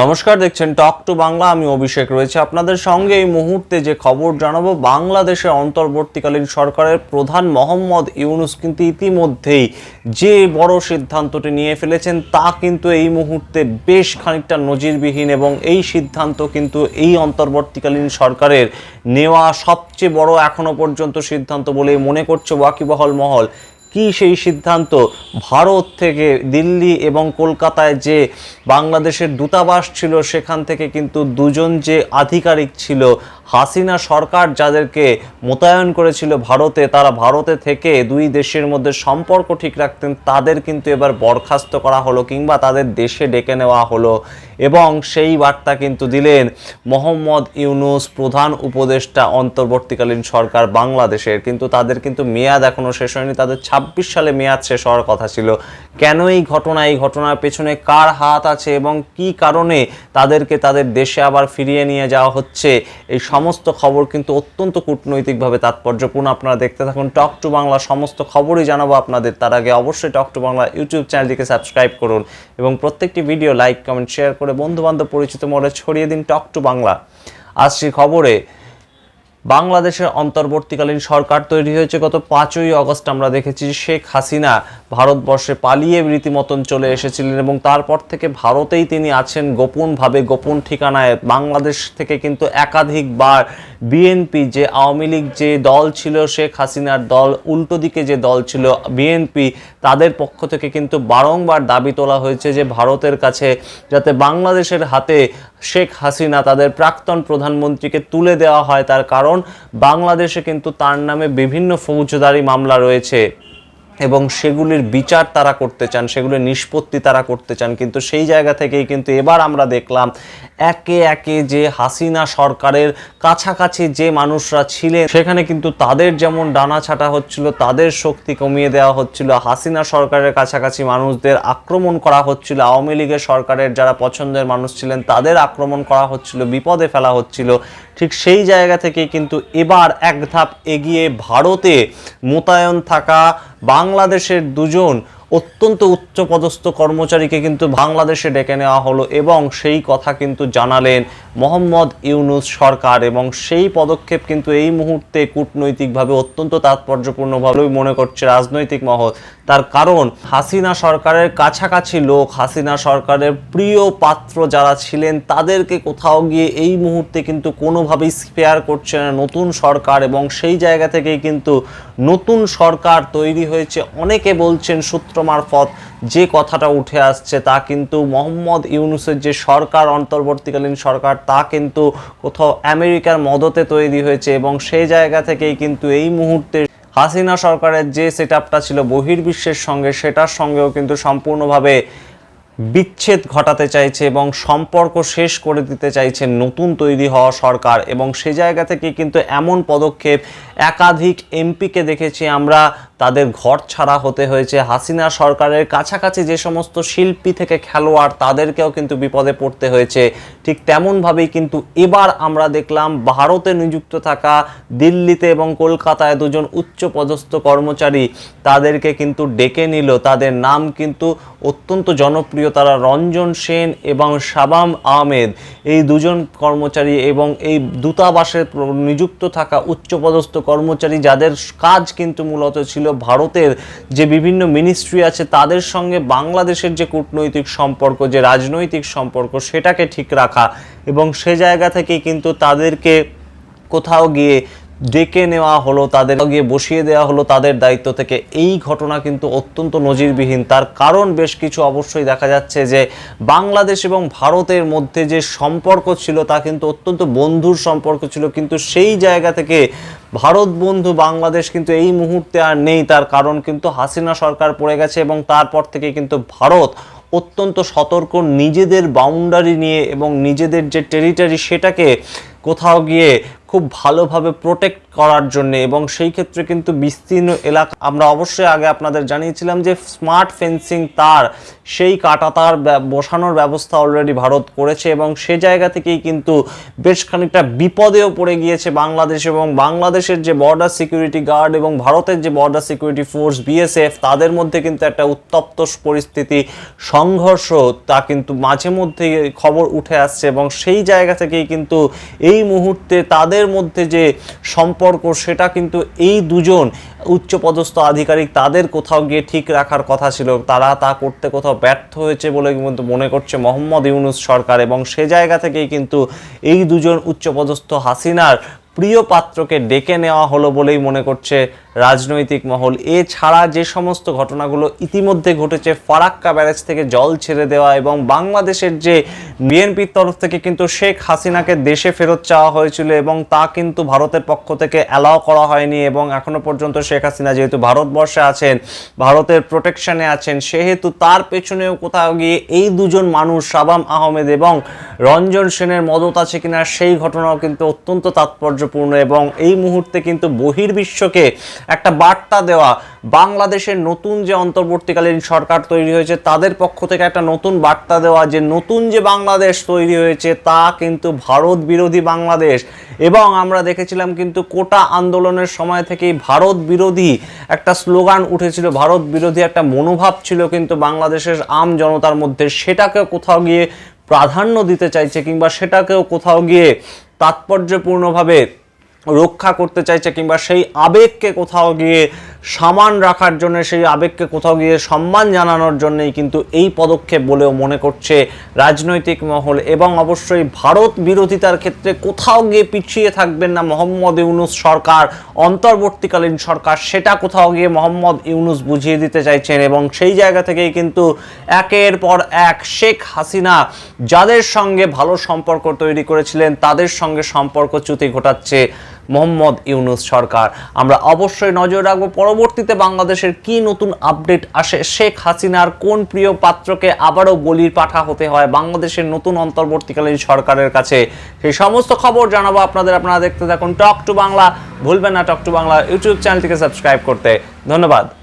নমস্কার, দেখছেন টক টু বাংলা। আমি অভিষেক রয়েছে আপনাদের সঙ্গে। এই মুহূর্তে যে খবর জানাব বাংলাদেশের অন্তর্বর্তীকালীন সরকারের প্রধান মোহাম্মদ ইউনুস কিন্তু ইতিমধ্যেই যে বড় সিদ্ধান্তটি নিয়ে ফেলেছেন, তা কিন্তু এই মুহূর্তে বেশ খানিকটা নজিরবিহীন এবং এই সিদ্ধান্ত কিন্তু এই অন্তর্বর্তীকালীন সরকারের নেওয়া সবচেয়ে বড় এখনও পর্যন্ত সিদ্ধান্ত বলে মনে করছে ওয়াকিবহল মহল। কি সেই সিদ্ধান্ত? ভারত থেকে দিল্লি এবং কলকাতায় যে বাংলাদেশের দূতাবাস ছিল, সেখান থেকে কিন্তু দুজন যে আধিকারিক ছিল হাসিনা সরকার যাদেরকে মোতায়েন করেছিল ভারতে, তারা ভারতে থেকে দুই দেশের মধ্যে সম্পর্ক ঠিক রাখতেন, তাদের কিন্তু এবার বরখাস্ত করা হলো কিংবা তাদের দেশে ডেকে নেওয়া হলো। এবং সেই বার্তা কিন্তু দিলেন মোহাম্মদ ইউনুস, প্রধান উপদেষ্টা, অন্তর্বর্তীকালীন সরকার বাংলাদেশের। কিন্তু তাদের কিন্তু মেয়াদ এখনও শেষ হয়নি, তাদের ছাব্বিশ সালে মেয়াদ শেষ হওয়ার কথা ছিল। কেন এই ঘটনা, এই ঘটনার পেছনে কার হাত আছে এবং কি কারণে তাদেরকে তাদের দেশে আবার ফিরিয়ে নিয়ে যাওয়া হচ্ছে, এই সমস্ত খবর কিন্তু অত্যন্ত কূটনৈতিকভাবে তাৎপর্যপূর্ণ আপনারা দেখতে থাকুন টক টু বাংলা, সমস্ত খবরই জানাব আপনাদের। তার আগে অবশ্যই টক টু বাংলা ইউটিউব চ্যানেলটিকে সাবস্ক্রাইব করুন এবং প্রত্যেকটি ভিডিও লাইক, কমেন্ট, শেয়ার করে বন্ধুবান্ধব পরিচিত মনে ছড়িয়ে দিন টক টু বাংলা। আসছি খবরে বাংলাদেশের অন্তর্বর্তীকালীন সরকার তৈরি হয়েছে। গত পাঁচই অগস্ট আমরা দেখেছি শেখ হাসিনা ভারতবর্ষে পালিয়ে রীতিমতন চলে এসেছিলেন এবং তারপর থেকে ভারতেই তিনি আছেন গোপনভাবে, গোপন ঠিকানায়। বাংলাদেশ থেকে কিন্তু একাধিকবার বিএনপি যে আওয়ামী লীগ যে দল ছিল, শেখ হাসিনার দল, উল্টো দিকে যে দল ছিল বিএনপি, তাদের পক্ষ থেকে কিন্তু বারংবার দাবি তোলা হয়েছে যে ভারতের কাছে যাতে বাংলাদেশের হাতে শেখ হাসিনা তাদের প্রাক্তন প্রধানমন্ত্রীকে তুলে দেওয়া হয়, তার কারণ বাংলাদেশে কিন্তু তার নামে বিভিন্ন ফৌজদারি মামলা রয়েছে। এবং সেগুলির বিচার তারা করতে চান, সেগুলির নিষ্পত্তি তারা করতে চান, কিন্তু সেই জায়গা থেকেই কিন্তু এবার আমরা দেখলাম একে একে যে হাসিনা সরকারের কাছাকাছি যে মানুষরা ছিলেন, সেখানে কিন্তু তাদের যেমন ডানা ছাটা হচ্ছিল, তাদের শক্তি কমিয়ে দেওয়া হচ্ছিল, হাসিনা সরকারের কাছাকাছি মানুষদের আক্রমণ করা হচ্ছিল, আওয়ামী লীগের সরকারের যারা পছন্দের মানুষ ছিলেন, তাদের আক্রমণ করা হচ্ছিল, বিপদে ফেলা হচ্ছিল। ঠিক সেই জায়গা থেকে কিন্তু এবার এক ধাপ এগিয়ে ভারতে মোতায়েন থাকা বাংলাদেশের দুজন অত্যন্ত উচ্চপদস্থ কর্মচারীকে কিন্তু বাংলাদেশে ডেকে নেওয়া হলো এবং সেই কথা কিন্তু জানালেন মোহাম্মদ ইউনুস সরকার এবং সেই পদক্ষেপ কিন্তু এই মুহূর্তে কূটনৈতিকভাবে অত্যন্ত তাৎপর্যপূর্ণভাবেই মনে করছে রাজনৈতিক মহল। তার কারণ, হাসিনা সরকারের কাছাকাছি লোক, হাসিনা সরকারের প্রিয় পাত্র যারা ছিলেন, তাদেরকে কোথাও গিয়ে এই মুহূর্তে কিন্তু কোনোভাবেই স্পেয়ার করছে না নতুন সরকার এবং সেই জায়গা থেকেই কিন্তু নতুন সরকার তৈরি হয়েছে। অনেকে বলছেন সূত্র মারফত যে কথাটা উঠে আসছে তা কিন্তু মোহাম্মদ ইউনুসের যে সরকার, অন্তর্বর্তীকালীন সরকার, তা কিন্তু কোথাও আমেরিকার মদতে তৈরি হয়েছে এবং সেই জায়গা থেকেই কিন্তু এই মুহূর্তে হাসিনা সরকারের যে সেট ছিল বহির্বিশ্বের সঙ্গে, সেটার সঙ্গেও কিন্তু সম্পূর্ণভাবে বিচ্ছেদ ঘটাতে চাইছে এবং সম্পর্ক শেষ করে দিতে চাইছে নতুন তৈরি হওয়া সরকার এবং সে জায়গা থেকে কিন্তু এমন পদক্ষেপ একাধিক এমপিকে দেখেছি আমরা তাদের ঘর ছাড়া হতে হয়েছে। হাসিনা সরকারের কাছাকাছি যে সমস্ত শিল্পী থেকে খেলোয়াড়, তাদেরকেও কিন্তু বিপদে পড়তে হয়েছে। ঠিক তেমনভাবেই কিন্তু এবার আমরা দেখলাম ভারতে নিযুক্ত থাকা দিল্লিতে এবং কলকাতায় দুজন উচ্চপদস্থ কর্মচারী, তাদেরকে কিন্তু ডেকে নিল। তাদের নাম কিন্তু অত্যন্ত জনপ্রিয় তারা রঞ্জন সেন এবং শাবাম আহমেদ। এই দুজন কর্মচারী এবং এই দূতাবাসে নিযুক্ত থাকা উচ্চপদস্থ কর্মচারী, যাদের কাজ কিন্তু মূলত ছিল ভারতের যে বিভিন্ন মিনিস্ট্রি আছে, তাদের সঙ্গে বাংলাদেশের যে কূটনৈতিক সম্পর্ক, যে রাজনৈতিক সম্পর্ক, সেটাকে ঠিক রাখা এবং সে জায়গা থেকে কিন্তু তাদেরকে কোথাও গিয়ে ডেকে নেওয়া হলো, তাদের গিয়ে বসিয়ে দেওয়া হলো, তাদের দায়িত্ব থেকে। এই ঘটনা কিন্তু অত্যন্ত নজিরবিহীন। তার কারণ বেশ কিছু অবশ্যই দেখা যাচ্ছে যে, বাংলাদেশ এবং ভারতের মধ্যে যে সম্পর্ক ছিল, তা কিন্তু অত্যন্ত বন্ধুর সম্পর্ক ছিল। কিন্তু সেই জায়গা থেকে ভারত বন্ধু বাংলাদেশ কিন্তু এই মুহূর্তে আর নেই। তার কারণ কিন্তু হাসিনা সরকার পড়ে গেছে এবং তারপর থেকে কিন্তু ভারত অত্যন্ত সতর্ক নিজেদের বাউন্ডারি নিয়ে এবং নিজেদের যে টেরিটারি সেটাকে কোথাও গিয়ে খুব ভালোভাবে প্রোটেক্ট করার জন্য এবং সেই ক্ষেত্রে কিন্তু বিস্তীর্ণ এলাকা আমরা অবশ্যই আগে আপনাদের জানিয়েছিলাম যে স্মার্ট ফেন্সিং তার, সেই কাটা তার বসানোর ব্যবস্থা অলরেডি ভারত করেছে এবং সে জায়গা থেকেই কিন্তু বেশ খানিকটা বিপদেও পড়ে গিয়েছে বাংলাদেশ এবং বাংলাদেশের যে বর্ডার সিকিউরিটি গার্ড এবং ভারতের যে বর্ডার সিকিউরিটি ফোর্স বিএসএফ তাদের মধ্যে কিন্তু একটা উত্তপ্ত পরিস্থিতি, সংঘর্ষ তা কিন্তু মাঝে মধ্যে খবর উঠে আসছে এবং সেই জায়গা থেকেই কিন্তু এই মুহূর্তে তাদের মধ্যে যে সম্পর্ক, সেটা কিন্তু এই দুজন উচ্চপদস্থ আধিকারিক তাদের কোথাও গিয়ে ঠিক রাখার কথা ছিল। তারা তা করতে কোথাও ব্যর্থ হয়েছে বলে কিন্তু মনে করছে মোহাম্মদ ইউনুস সরকার এবং সে জায়গা থেকেই কিন্তু এই দুজন উচ্চপদস্থ হাসিনার প্রিয় পাত্রকে ডেকে নেওয়া হলো বলেই মনে করছে রাজনৈতিক মহল। এছাড়া যে সমস্ত ঘটনাগুলো ইতিমধ্যে ঘটেছে, ফারাক্কা ব্যারেজ থেকে জল ছেড়ে দেওয়া এবং বাংলাদেশের যে বিএনপির তরফ থেকে কিন্তু শেখ হাসিনাকে দেশে ফেরত চাওয়া হয়েছিল এবং তা কিন্তু ভারতের পক্ষ থেকে অ্যালাও করা হয়নি এবং এখনও পর্যন্ত শেখ হাসিনা যেহেতু ভারতবর্ষে আছেন, ভারতের প্রোটেকশনে আছেন, সেহেতু তার পেছনেও কোথাও গিয়ে এই দুজন মানুষ, শাবাম আহমেদ এবং রঞ্জন সেনের মদত আছে কিনা, সেই ঘটনাও কিন্তু অত্যন্ত তাৎপর্যপূর্ণ এবং এই মুহূর্তে কিন্তু বহির্বিশ্বকে একটা বার্তা দেওয়া। বাংলাদেশের নতুন যে অন্তর্বর্তীকালীন সরকার তৈরি হয়েছে, তাদের পক্ষ থেকে একটা নতুন বার্তা দেওয়া যে, নতুন যে বাংলাদেশ তৈরি হয়েছে, তা কিন্তু ভারত বিরোধী বাংলাদেশ। এবং আমরা দেখেছিলাম কিন্তু কোটা আন্দোলনের সময় থেকেই ভারত বিরোধী একটা স্লোগান উঠেছিল, ভারত বিরোধী একটা মনোভাব ছিল কিন্তু বাংলাদেশের আম জনতার মধ্যে। সেটাকে কোথাও গিয়ে প্রাধান্য দিতে চাইছে কিংবা সেটাকেও কোথাও গিয়ে তাৎপর্যপূর্ণভাবে রক্ষা করতে চাইছে কিংবা সেই আবেগকে কোথাও গিয়ে সামান রাখার জন্য, সেই আবেগকে কোথাও গিয়ে সম্মান জানানোর জন্যই কিন্তু এই পদক্ষেপ বলেও মনে করছে রাজনৈতিক মহল। এবং অবশ্যই ভারত বিরোধিতার ক্ষেত্রে কোথাও গিয়ে পিছিয়ে থাকবেন না মোহাম্মদ ইউনুস সরকার, অন্তর্বর্তীকালীন সরকার, সেটা কোথাও গিয়ে মোহাম্মদ ইউনুস বুঝিয়ে দিতে চাইছেন। এবং সেই জায়গা থেকেই কিন্তু একের পর এক শেখ হাসিনা যাদের সঙ্গে ভালো সম্পর্ক তৈরি করেছিলেন, তাদের সঙ্গে সম্পর্ক চ্যুতি ঘটাচ্ছে মোহাম্মদ ইউনুস সরকার। আমরা অবশ্যই নজর রাখব পরবর্তীতে বাংলাদেশের কি নতুন আপডেট আসে। শেখ হাসিনার কোন প্রিয় পাত্রকে আবারও বলির পাঠা হতে হয়? বাংলাদেশের নতুন অন্তর্বর্তীকালীন সরকারের কাছে সেই সমস্ত খবর জানাব। আপনাদের আপনারা দেখতে থাকুন টক টু বাংলা। ভুলবেন না টক টু বাংলা ইউটিউব চ্যানেলটিকে সাবস্ক্রাইব করতে। ধন্যবাদ।